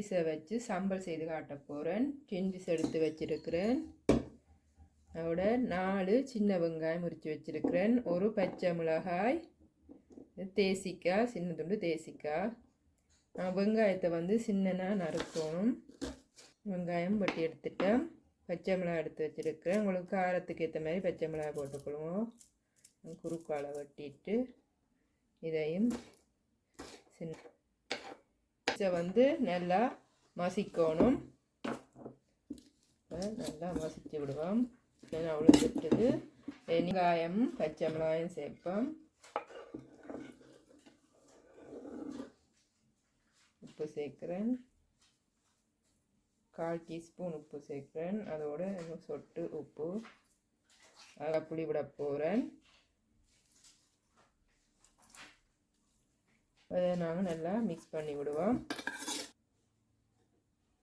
ஃபிஷ்ஷை வச்சு சம்பல் செய்து காட்ட போகிறேன் டின் எடுத்து வச்சிருக்கிறேன். அதோட நாலு சின்ன வெங்காயம் முறித்து வச்சுருக்கிறேன். ஒரு பச்சை மிளகாய் தேசிக்காய் சின்ன துண்டு தேசிக்காய். நான் வெங்காயத்தை வந்து சின்னனாக நறுக்கணும். வெங்காயம் வெட்டி எடுத்துட்டேன். பச்சை மிளகாய் எடுத்து வச்சுருக்கிறேன். உங்களுக்கு காரத்துக்கு ஏற்ற மாதிரி பச்சை மிளகாய் போட்டுக்கொள்வோம். குறுக்கால வெட்டிட்டு இதையும் இதை வந்து நல்லா மசிக்கணும். நல்லா மசிச்சு விடுவோம். அவ்வளோ உளுந்துட்டுது வெங்காயம் பச்சை மிளகாயும் சேர்ப்போம். உப்பு சேர்க்குறேன். கால் டீஸ்பூன் உப்பு சேர்க்குறேன். அதோட சொட்டு உப்பு. அதில் புளி விட போகிறேன் அதை நாங்கள் நல்லா மிக்ஸ் பண்ணி விடுவோம்.